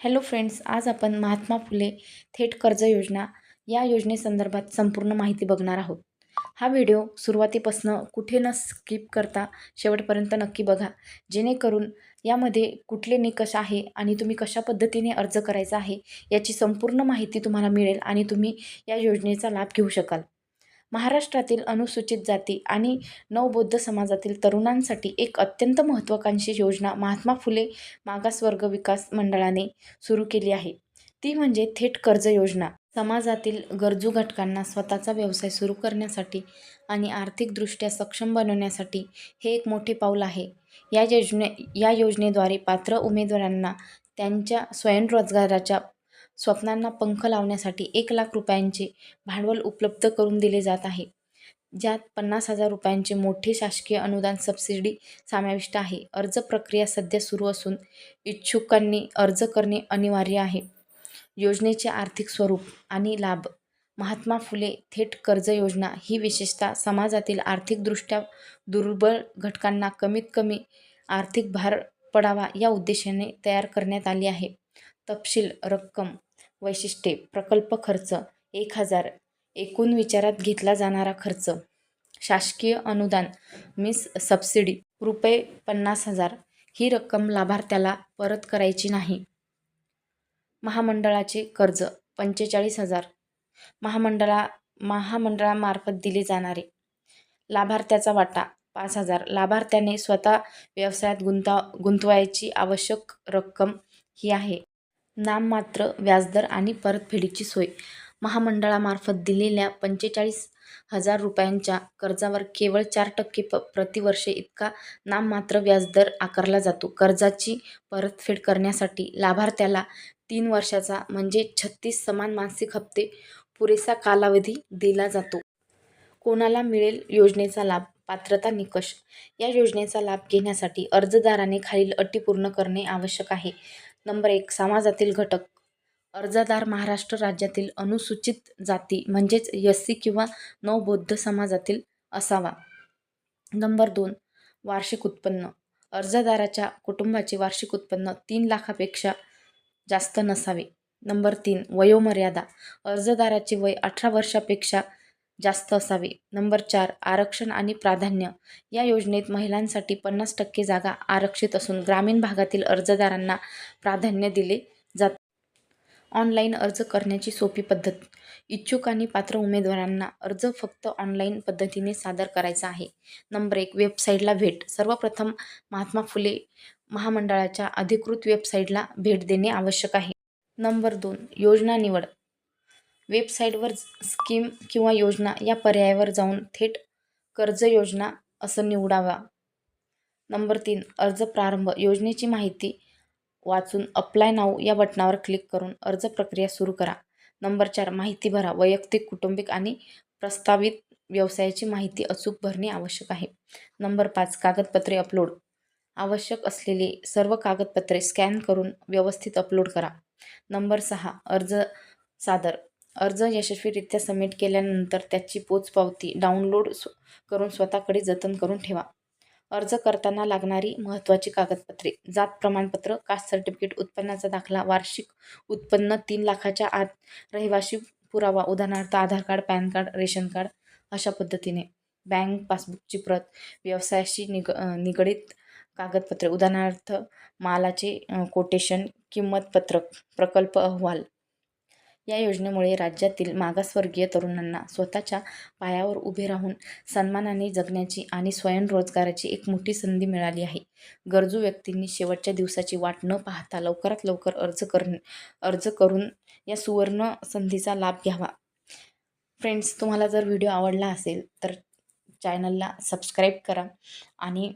Hello friends आज आपण महात्मा फुले थेट कर्ज योजना या योजनेसंदर्भात संपूर्ण माहिती बघणार आहोत. हा व्हिडिओ सुरुवातीपासून कुठे न स्किप करता शेवटपर्यंत नक्की बघा जेणेकरून यामध्ये कुठले निकष आहे आणि तुम्ही कशा पद्धतीने अर्ज करायचा आहे याची संपूर्ण माहिती तुम्हाला मिळेल आणि तुम्ही या योजनेचा लाभ घेऊ शकाल. महाराष्ट्रातील अनुसूचित जाती आणि नवबौद्ध समाजातील तरुणांसाठी एक अत्यंत महत्त्वाकांक्षी योजना महात्मा फुले मागासवर्ग विकास मंडळाने सुरू केली आहे. ती म्हणजे थेट कर्ज योजना. समाजातील गरजू घटकांना स्वतःचा व्यवसाय सुरू करण्यासाठी आणि आर्थिकदृष्ट्या सक्षम बनवण्यासाठी हे एक मोठे पाऊल आहे. या योजने या योजनेद्वारे पात्र उमेदवारांना त्यांच्या स्वयंरोजगाराच्या स्वप्नांना पंख लावण्यासाठी एक लाख रुपयांचे भांडवल उपलब्ध करून दिले जात आहे. ज्यात पन्नास हजार रुपयांचे मोठे शासकीय अनुदान सबसिडी समाविष्ट आहे. अर्ज प्रक्रिया सध्या सुरू असून इच्छुकांनी अर्ज करणे अनिवार्य आहे. योजनेचे आर्थिक स्वरूप आणि लाभ. महात्मा फुले थेट कर्ज योजना ही विशेषतः समाजातील आर्थिकदृष्ट्या दुर्बल घटकांना कमीत कमी आर्थिक भार पडावा या उद्देशाने तयार करण्यात आली आहे. तपशील रक्कम वैशिष्ट्ये. प्रकल्प खर्च. एक हजार. एकूण विचारात घेतला जाणारा खर्च. शासकीय अनुदान. मिस सबसिडी. रुपये पन्नास हजार. ही रक्कम लाभार्थ्याला परत करायची नाही. महामंडळाचे कर्ज. पंचेचाळीस हजार. महामंडळा महामंडळामार्फत दिले जाणारे. लाभार्थ्याचा वाटा. पाच हजार. लाभार्थ्याने स्वतः व्यवसायात गुंता गुंतवायची आवश्यक रक्कम ही आहे. नाममात्र व्याजदर आणि परतफेडीची सोय. महामंडळामार्फत दिलेल्या पंचेचाळीस हजार रुपयांच्या कर्जावर केवळ चार टक्के प प्रतिवर्ष इतका नाममात्र व्याजदर आकारला जातो. कर्जाची परतफेड करण्यासाठी लाभार्थ्याला तीन वर्षाचा म्हणजे छत्तीस समान मासिक हप्ते पुरेसा कालावधी दिला जातो. कोणाला मिळेल योजनेचा लाभ? पात्रता निकष. या योजनेचा लाभ घेण्यासाठी अर्जदाराने खालील अटी पूर्ण करणे आवश्यक आहे. नंबर एक समाजातील घटक. अर्जदार महाराष्ट्र राज्यातील अनुसूचित जाती म्हणजेच एस सी किंवा नवबौद्ध समाजातील असावा. नंबर दोन वार्षिक उत्पन्न. अर्जदाराच्या कुटुंबाचे वार्षिक उत्पन्न तीन लाखापेक्षा जास्त नसावे. नंबर तीन वयोमर्यादा. अर्जदाराचे वय अठरा वर्षापेक्षा जास्त असावे. नंबर चार आरक्षण आणि प्राधान्य. या योजनेत महिलांसाठी पन्नास टक्के जागा आरक्षित असून ग्रामीण भागातील अर्जदारांना प्राधान्य दिले जात ऑनलाईन अर्ज करण्याची सोपी पद्धत. इच्छुक आणि पात्र उमेदवारांना अर्ज फक्त ऑनलाईन पद्धतीने सादर करायचा आहे. नंबर एक वेबसाईटला भेट. सर्वप्रथम महात्मा फुले महामंडळाच्या अधिकृत वेबसाईटला भेट देणे आवश्यक आहे. नंबर दोन योजना निवड. वेबसाईटवर स्कीम किंवा योजना या पर्यायावर जाऊन थेट कर्ज योजना असं निवडावा. नंबर तीन अर्ज प्रारंभ. योजनेची माहिती वाचून अप्लाय नाव या बटणावर क्लिक करून अर्ज प्रक्रिया सुरू करा. नंबर चार माहिती भरा. वैयक्तिक कुटुंबिक आणि प्रस्तावित व्यवसायाची माहिती अचूक भरणे आवश्यक आहे. नंबर पाच कागदपत्रे अपलोड आवश्यक असलेले सर्व कागदपत्रे स्कॅन करून व्यवस्थित अपलोड करा. नंबर सहा अर्ज सादर. अर्ज यशस्वीरित्या सबमिट केल्यानंतर त्याची पोचपावती डाउनलोड करून स्वतःकडे जतन करून ठेवा. अर्ज करताना लागणारी महत्त्वाची कागदपत्रे जात प्रमाणपत्र कास्ट सर्टिफिकेट उत्पन्नाचा दाखला वार्षिक उत्पन्न तीन लाखाच्या आत रहिवाशी पुरावा उदाहरणार्थ Aadhaar card PAN card ration card अशा पद्धतीने. बँक पासबुकची प्रत व्यवसायाशी निग निगडीत कागदपत्रे उदाहरणार्थ मालाचे कोटेशन किंमतपत्रक प्रकल्प अहवाल या योजनेमुळे राज्यातील मागासवर्गीय तरुणांना स्वतःच्या पायावर उभे राहून सन्मानाने जगण्याची आणि स्वयंरोजगाराची एक मोठी संधी मिळाली आहे. गरजू व्यक्तींनी शेवटच्या दिवसाची वाट न पाहता लवकरात लवकर अर्ज कर अर्ज करून या सुवर्ण संधीचा लाभ घ्यावा. फ्रेंड्स तुम्हाला जर व्हिडिओ आवडला असेल तर चॅनलला सबस्क्राईब करा आणि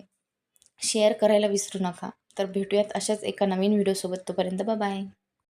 शेअर करायला विसरू नका. तर भेटूयात अशाच एका नवीन व्हिडिओसोबत तोपर्यंत बाय.